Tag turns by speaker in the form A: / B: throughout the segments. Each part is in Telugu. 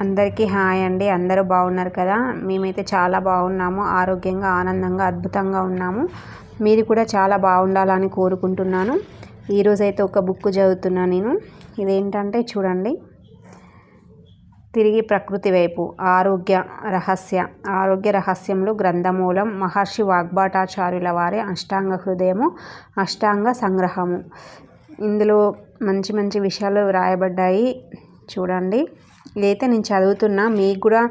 A: అందరికీ హాయ్ అండి. అందరూ బాగున్నారు కదా? మేమైతే చాలా బాగున్నాము. ఆరోగ్యంగా ఆనందంగా అద్భుతంగా ఉన్నాము. మీరు కూడా చాలా బాగుండాలని కోరుకుంటున్నాను. ఈరోజైతే ఒక బుక్ చదువుతున్నా నేను. ఇదేంటంటే చూడండి. తిరిగి ప్రకృతి వైపు. ఆరోగ్య రహస్య. ఆరోగ్య రహస్యంలో గ్రంథమూలం మహర్షి వాగ్బాటాచార్యుల వారి అష్టాంగ హృదయము అష్టాంగ సంగ్రహము. ఇందులో మంచి మంచి విషయాలు రాయబడ్డాయి చూడండి. ఇదైతే నేను చదువుతున్నా మీకు కూడా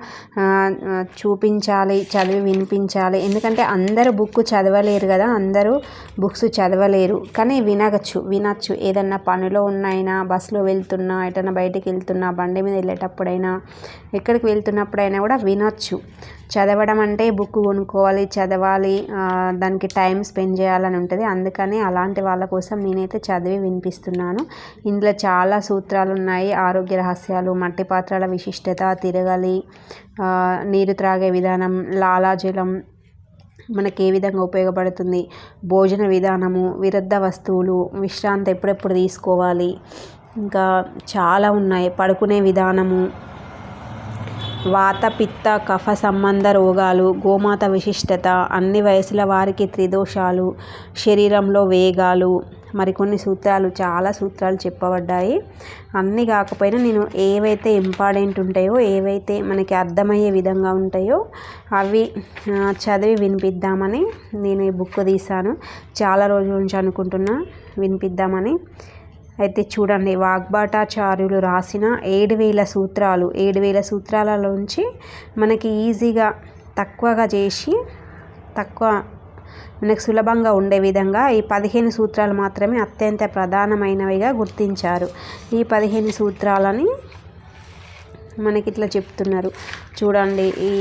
A: చూపించాలి చదివి వినిపించాలి. ఎందుకంటే అందరూ బుక్ చదవలేరు కదా అందరూ బుక్స్ చదవలేరు. కానీ వినగచ్చు వినచ్చు. ఏదన్నా పనిలో ఉన్నైనా బస్సులో వెళ్తున్నా ఎటన్నా బయటికి వెళ్తున్నా బండి మీద వెళ్ళేటప్పుడైనా ఎక్కడికి వెళ్తున్నప్పుడైనా కూడా వినొచ్చు. చదవడం అంటే బుక్ కొనుక్కోవాలి చదవాలి దానికి టైం స్పెండ్ చేయాలని ఉంటుంది. అందుకని అలాంటి వాళ్ళ కోసం నేనైతే చదివి వినిపిస్తున్నాను. ఇందులో చాలా సూత్రాలు ఉన్నాయి. ఆరోగ్య రహస్యాలు మట్టి పాత్రల విశిష్టత తిరగలి నీరు త్రాగే విధానం లాలాజలం మనకి ఏ విధంగా ఉపయోగపడుతుంది భోజన విధానము విరుద్ధ వస్తువులు విశ్రాంతి ఎప్పుడెప్పుడు తీసుకోవాలి ఇంకా చాలా ఉన్నాయి. పడుకునే విధానము వాత పిత్త కఫ సంబంధ రోగాలు గోమాత విశిష్టత అన్ని వయసుల వారికి త్రిదోషాలు శరీరంలో వేగాలు మరికొన్ని సూత్రాలు చాలా సూత్రాలు చెప్పబడ్డాయి. అన్నీ కాకపోయినా నేను ఏవైతే ఇంపార్టెంట్ ఉంటాయో ఏవైతే మనకి అర్థమయ్యే విధంగా ఉంటాయో అవి చదివి వినిపిద్దామని నేను ఈ బుక్ తీశాను. చాలా రోజుల నుంచి అనుకుంటున్నా వినిపిద్దామని. అయితే చూడండి వాగ్బాటాచార్యులు రాసిన ఏడు వేల సూత్రాలు. ఏడు వేల సూత్రాలలోంచి మనకి ఈజీగా తక్కువగా చేసి తక్కువ మనకు సులభంగా ఉండే విధంగా ఈ పదిహేను సూత్రాలు మాత్రమే అత్యంత ప్రధానమైనవిగా గుర్తించారు. ఈ పదిహేను సూత్రాలని మనకి ఇట్లా చెప్తున్నారు. చూడండి ఈ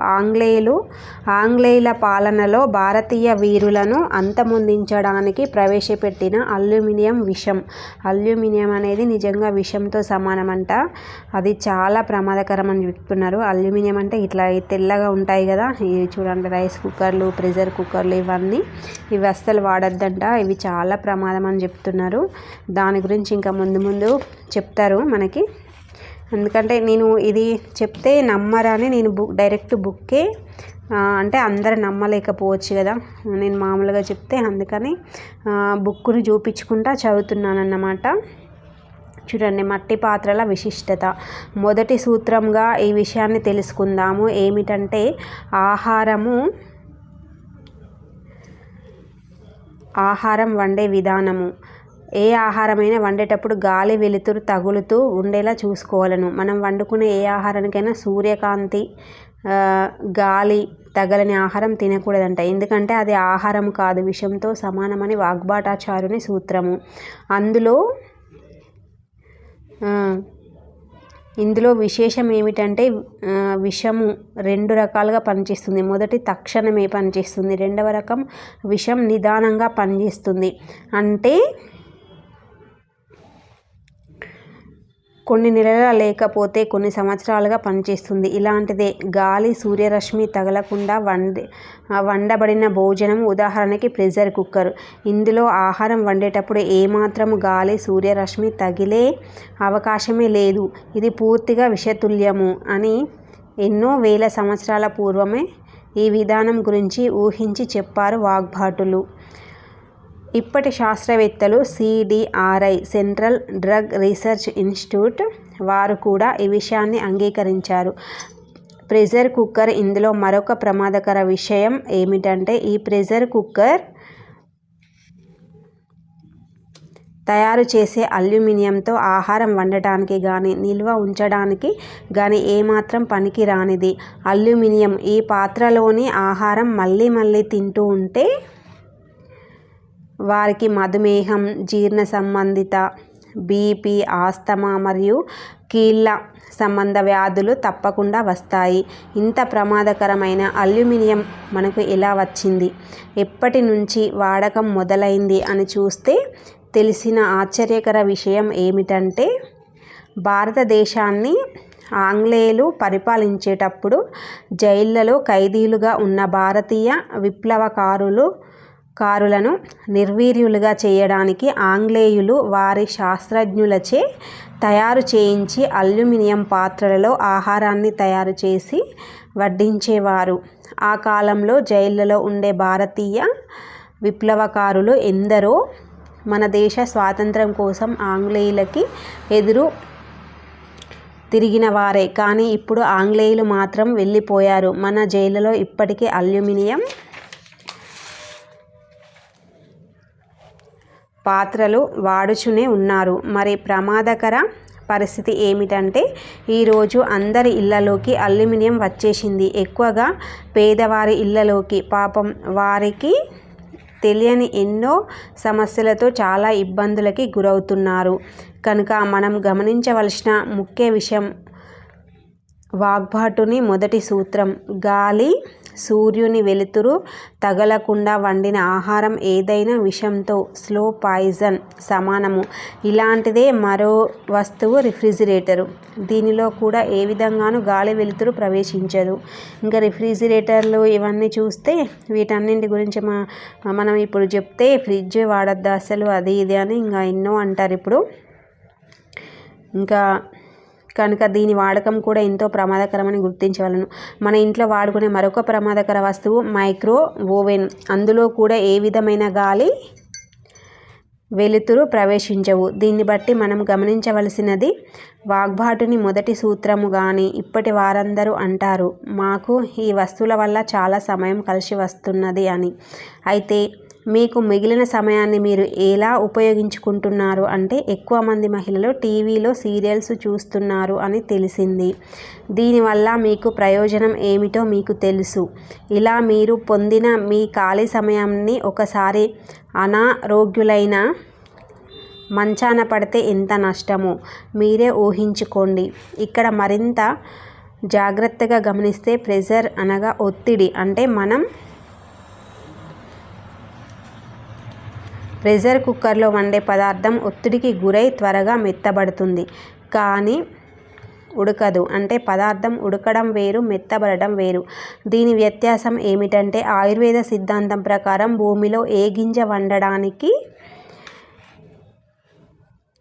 A: ఆంగ్లేయులు ఆంగ్లేయుల పాలనలో భారతీయ వీరులను అంతమొందించడానికి ప్రవేశపెట్టిన అల్యూమినియం విషం. అల్యూమినియం అనేది నిజంగా విషంతో సమానమంట. అది చాలా ప్రమాదకరం అని చెప్తున్నారు. అల్యూమినియం అంటే ఇట్లా తెల్లగా ఉంటాయి కదా ఇవి చూడండి రైస్ కుక్కర్లు ప్రెషర్ కుక్కర్లు ఇవన్నీ. ఇవి అస్సలు వాడద్దంట. ఇవి చాలా ప్రమాదం అని చెప్తున్నారు. దాని గురించి ఇంకా ముందు ముందు చెప్తారు మనకి. ఎందుకంటే నేను ఇది చెప్తే నమ్మరని నేను బుక్ డైరెక్ట్ బుక్కే అంటే అందరు నమ్మలేకపోవచ్చు కదా. నేను మామూలుగా చెప్తే అందుకని బుక్ను చూపించుకుంటా చదువుతున్నాను అన్నమాట చూడండి మట్టి పాత్రల విశిష్టత. మొదటి సూత్రంగా ఈ విషయాన్ని తెలుసుకుందాము. ఏమిటంటే ఆహారము ఆహారం వండే విధానము. ఏ ఆహారమైనా వండేటప్పుడు గాలి వెలుతురు తగులుతూ ఉండేలా చూసుకోవాలను. మనం వండుకునే ఏ ఆహారానికైనా సూర్యకాంతి గాలి తగలని ఆహారం తినకూడదంట. ఎందుకంటే అది ఆహారం కాదు విషంతో సమానమని వాగ్బాటాచారుని సూత్రము. అందులో ఇందులో విశేషం ఏమిటంటే విషము రెండు రకాలుగా పనిచేస్తుంది. మొదటి తక్షణమే పనిచేస్తుంది రెండవ రకం విషం నిదానంగా పనిచేస్తుంది. అంటే కొన్ని నెలల లేకపోతే కొన్ని సంవత్సరాలుగా పనిచేస్తుంది. ఇలాంటిదే గాలి సూర్యరశ్మి తగలకుండా వండి వండబడిన భోజనం ఉదాహరణకి ప్రెషర్ కుక్కర్. ఇందులో ఆహారం వండేటప్పుడు ఏమాత్రం గాలి సూర్యరశ్మి తగిలే అవకాశమే లేదు. ఇది పూర్తిగా విషతుల్యము అని ఎన్నో వేల సంవత్సరాల పూర్వమే ఈ విధానం గురించి ఊహించి చెప్పారు వాగ్భాటులు. ఇప్పటి శాస్త్రవేత్తలు CDRI central drug research institute వారు కూడా ఈ విషయాన్ని అంగీకరించారు. ప్రెషర్ కుక్కర్ ఇందులో మరొక ప్రమాదకర విషయం ఏమిటంటే ఈ ప్రెషర్ కుక్కర్ తయారు చేసే అల్యూమినియంతో ఆహారం వండటానికి కానీ నిల్వ ఉంచడానికి కానీ ఏమాత్రం పనికి రానిది అల్యూమినియం ఈ పాత్రలోని ఆహారం మళ్ళీ మళ్ళీ తింటూ ఉంటే వారికి మధుమేహం జీర్ణ సంబంధిత బీపీ ఆస్తమా మరియు కీళ్ళ సంబంధ వ్యాధులు తప్పకుండా వస్తాయి. ఇంత ప్రమాదకరమైన అల్యూమినియం మనకు ఎలా వచ్చింది? ఎప్పటి నుంచి వాడకం మొదలైంది అని చూస్తే తెలిసిన ఆశ్చర్యకర విషయం ఏమిటంటే భారతదేశాన్ని ఆంగ్లేయులు పరిపాలించేటప్పుడు జైళ్ళలో ఖైదీలుగా ఉన్న భారతీయ విప్లవకారులు కారులను నిర్వీర్యులుగా చేయడానికి ఆంగ్లేయులు వారి శాస్త్రజ్ఞులచే తయారు చేయించి అల్యూమినియం పాత్రలలో ఆహారాన్ని తయారు చేసి వడ్డించేవారు. ఆ కాలంలో జైళ్ళలో ఉండే భారతీయ విప్లవకారులు ఎందరో మన దేశ స్వాతంత్రం కోసం ఆంగ్లేయులకి ఎదురు తిరిగిన వారే. కానీ ఇప్పుడు ఆంగ్లేయులు మాత్రం వెళ్ళిపోయారు. మన జైళ్ళలో ఇప్పటికీ అల్యూమినియం పాత్రలు వాడుచునే ఉన్నారు. మరి ప్రమాదకర పరిస్థితి ఏమిటంటే ఈరోజు అందరి ఇళ్ళలోకి అల్యూమినియం వచ్చేసింది. ఎక్కువగా పేదవారి ఇళ్ళలోకి పాపం వారికి తెలియని ఎన్నో సమస్యలతో చాలా ఇబ్బందులకి గురవుతున్నారు. కనుక మనం గమనించవలసిన ముఖ్య విషయం వాగ్బాటుని మొదటి సూత్రం. గాలి సూర్యుని వెలుతురు తగలకుండా వండిన ఆహారం ఏదైనా విషంతో స్లో పాయిజన్ సమానము. ఇలాంటిదే మరో వస్తువు రిఫ్రిజిరేటరు. దీనిలో కూడా ఏ విధంగానూ గాలి వెలుతురు ప్రవేశించదు. ఇంకా రిఫ్రిజిరేటర్లు ఇవన్నీ చూస్తే వీటన్నింటి గురించి మా మనం ఇప్పుడు చెప్తే ఫ్రిడ్జ్ వాడద్దు అసలు అది ఇది అని ఇంకా ఎన్నో అంటారు ఇప్పుడు. ఇంకా కనుక దీని వాడకం కూడా ఎంతో ప్రమాదకరమని గుర్తించవలను. మన ఇంట్లో వాడుకునే మరొక ప్రమాదకర వస్తువు మైక్రో ఓవెన్. అందులో కూడా ఏ విధమైన గాలి వెలుతురు ప్రవేశించవు. దీన్ని బట్టి మనం గమనించవలసినది వాగ్బాటుని మొదటి సూత్రము కానీ ఇప్పటి వారందరూ అంటారు మాకు ఈ వస్తువుల వల్ల చాలా సమయం కలిసి వస్తున్నది అని. అయితే మీకు మిగిలిన సమయాన్ని మీరు ఎలా ఉపయోగించుకుంటున్నారు అంటే ఎక్కువ మంది మహిళలు టీవీలో సీరియల్స్ చూస్తున్నారు అని తెలిసింది. దీనివల్ల మీకు ప్రయోజనం ఏమిటో మీకు తెలుసు. ఇలా మీరు పొందిన మీ ఖాళీ సమయాన్ని ఒకసారి అనారోగ్యులైన మంచాన పడితే ఎంత నష్టమో మీరే ఊహించుకోండి. ఇక్కడ మరింత జాగ్రత్తగా గమనిస్తే ప్రెజర్ అనగా ఒత్తిడి అంటే మనం ప్రెషర్ కుక్కర్లో వండే పదార్థం ఒత్తిడికి గురై త్వరగా మెత్తబడుతుంది. కానీ ఉడకదు. అంటే పదార్థం ఉడకడం వేరు మెత్తబడడం వేరు. దీని వ్యత్యాసం ఏమిటంటే ఆయుర్వేద సిద్ధాంతం ప్రకారం భూమిలో ఏ గింజ వండడానికి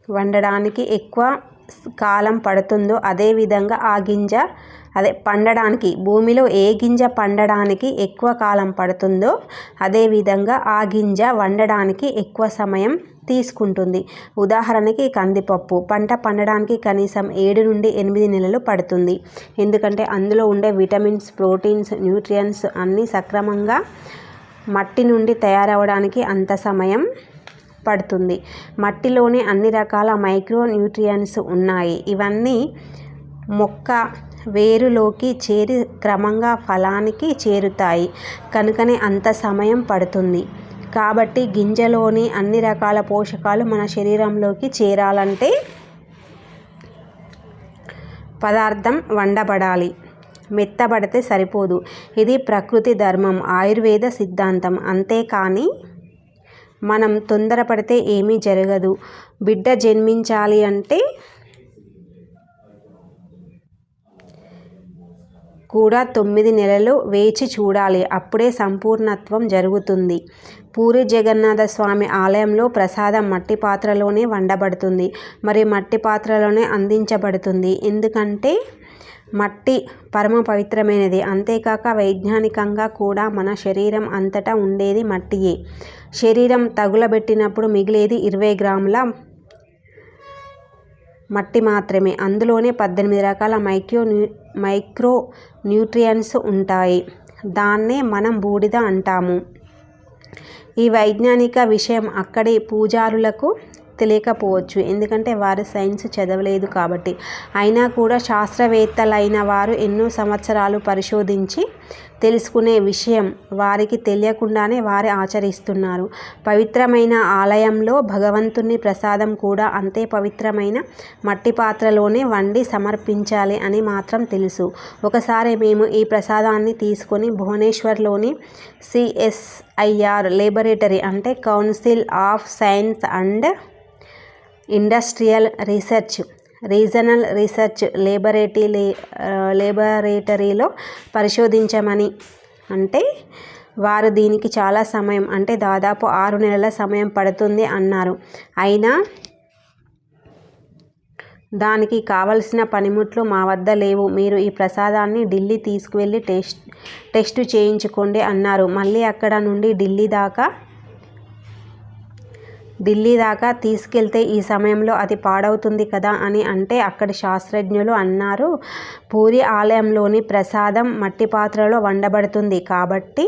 A: వండడానికి ఎక్కువ కాలం పడుతుందో అదేవిధంగా ఆ గింజ అదే పండడానికి భూమిలో ఏ గింజ పండడానికి ఎక్కువ కాలం పడుతుందో అదేవిధంగా ఆ గింజ వండడానికి ఎక్కువ సమయం తీసుకుంటుంది. ఉదాహరణకి కందిపప్పు. పంట పండడానికి కనీసం ఏడు నుండి ఎనిమిది నెలలు పడుతుంది. ఎందుకంటే అందులో ఉండే విటమిన్స్ ప్రోటీన్స్ న్యూట్రియన్స్ అన్నీ సక్రమంగా మట్టి నుండి తయారవడానికి అంత సమయం పడుతుంది. మట్టిలోనే అన్ని రకాల మైక్రో న్యూట్రియన్స్ ఉన్నాయి. ఇవన్నీ మొక్క వేరులోకి చేరి క్రమంగా ఫలానికి చేరుతాయి. కనుకనే అంత సమయం పడుతుంది. కాబట్టి గింజలోని అన్ని రకాల పోషకాలు మన శరీరంలోకి చేరాలంటే పదార్థం వండబడాలి. మెత్తబడితే సరిపోదు. ఇది ప్రకృతి ధర్మం ఆయుర్వేద సిద్ధాంతం. అంతేకాని మనం తొందరపడితే ఏమీ జరగదు. బిడ్డ జన్మించాలి అంటే కూడా తొమ్మిది నెలలు వేచి చూడాలి. అప్పుడే సంపూర్ణత్వం జరుగుతుంది. పూరి జగన్నాథ స్వామి ఆలయంలో ప్రసాదం మట్టి పాత్రలోనే వండబడుతుంది. మరి మట్టి పాత్రలోనే అందించబడుతుంది. ఎందుకంటే మట్టి పరమ పవిత్రమైనది. అంతేకాక వైజ్ఞానికంగా కూడా మన శరీరం అంతటా ఉండేది మట్టియే. శరీరం తగులబెట్టినప్పుడు మిగిలేది ఇరవై గ్రాముల మట్టి మాత్రమే. అందులోనే పద్దెనిమిది రకాల మైక్రో న్యూ మైక్రో న్యూట్రియన్స్ ఉంటాయి. దాన్నే మనం బూడిద అంటాము. ఈ వైజ్ఞానిక విషయం అక్కడి పూజారులకు తెలియకపోవచ్చు. ఎందుకంటే వారు సైన్స్ చదవలేదు కాబట్టి. అయినా కూడా శాస్త్రవేత్తలైన వారు ఎన్నో సంవత్సరాలు పరిశోధించి తెలుసుకునే విషయం వారికి తెలియకుండానే వారు ఆచరిస్తున్నారు. పవిత్రమైన ఆలయంలో భగవంతుని ప్రసాదం కూడా అంతే పవిత్రమైన మట్టి పాత్రలోనే వండి సమర్పించాలి అని మాత్రం తెలుసు. ఒకసారి మేము ఈ ప్రసాదాన్ని తీసుకొని భువనేశ్వర్లోని సిఎస్ఐఆర్ లేబొరేటరీ అంటే council of science and industrial research regional research laboratory లేబరేటరీలో పరిశోధించమని అంటే వారు దీనికి చాలా సమయం అంటే దాదాపు ఆరు నెలల సమయం పడుతుంది అన్నారు. అయినా దానికి కావలసిన పనిముట్లు మా వద్ద లేవు. మీరు ఈ ప్రసాదాన్ని ఢిల్లీ తీసుకువెళ్ళి టెస్ట్ టెస్ట్ చేయించుకోండి అన్నారు. మళ్ళీ అక్కడ నుండి ఢిల్లీ దాకా ఢిల్లీ దాకా తీసుకెళ్తే ఈ సమయంలో అది పాడవుతుంది కదా అని అంటే అక్కడి శాస్త్రజ్ఞులు అన్నారు. పూరి ఆలయంలోని ప్రసాదం మట్టి పాత్రలో వండబడుతుంది కాబట్టి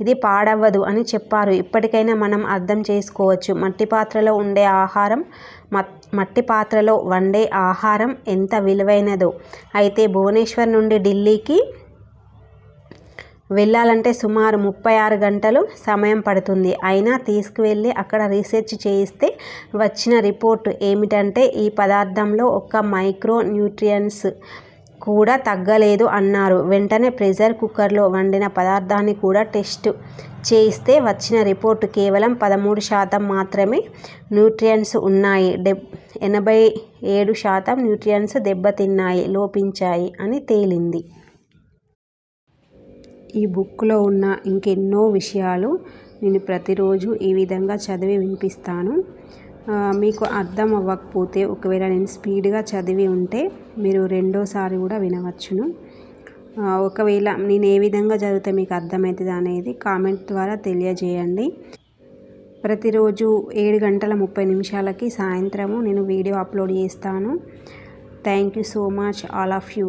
A: ఇది పాడవ్వదు అని చెప్పారు. ఇప్పటికైనా మనం అర్థం చేసుకోవచ్చు. మట్టి పాత్రలో ఉండే ఆహారం మట్టి పాత్రలో వండే ఆహారం ఎంత విలువైనదో. అయితే భువనేశ్వర్ నుండి ఢిల్లీకి వెళ్ళాలంటే సుమారు ముప్పై ఆరు గంటలు సమయం పడుతుంది. అయినా తీసుకువెళ్ళి అక్కడ రీసెర్చ్ చేయిస్తే వచ్చిన రిపోర్ట్ ఏమిటంటే ఈ పదార్థంలో ఒక మైక్రో న్యూట్రియన్స్ కూడా తగ్గలేదు అన్నారు. వెంటనే ప్రెషర్ కుక్కర్లో వండిన పదార్థాన్ని కూడా టెస్ట్ చేయిస్తే వచ్చిన రిపోర్టు కేవలం పదమూడు శాతం మాత్రమే న్యూట్రియన్స్ ఉన్నాయి. డెబ్ ఎనభై ఏడు శాతం న్యూట్రియన్స్ దెబ్బతిన్నాయి లోపించాయి అని తేలింది. ఈ బుక్లో ఉన్న ఇంకెన్నో విషయాలు నేను ప్రతిరోజు ఈ విధంగా చదివి వినిపిస్తాను. మీకు అర్థం అవ్వకపోతే ఒకవేళ నేను స్పీడ్గా చదివి ఉంటే మీరు రెండోసారి కూడా వినవచ్చును. ఒకవేళ నేను ఏ విధంగా చదివితే మీకు అర్థమవుతుంది అనేది కామెంట్ ద్వారా తెలియజేయండి. ప్రతిరోజు ఏడు గంటల ముప్పై నిమిషాలకి సాయంత్రము నేను వీడియో అప్లోడ్ చేస్తాను. Thank you so much all of you.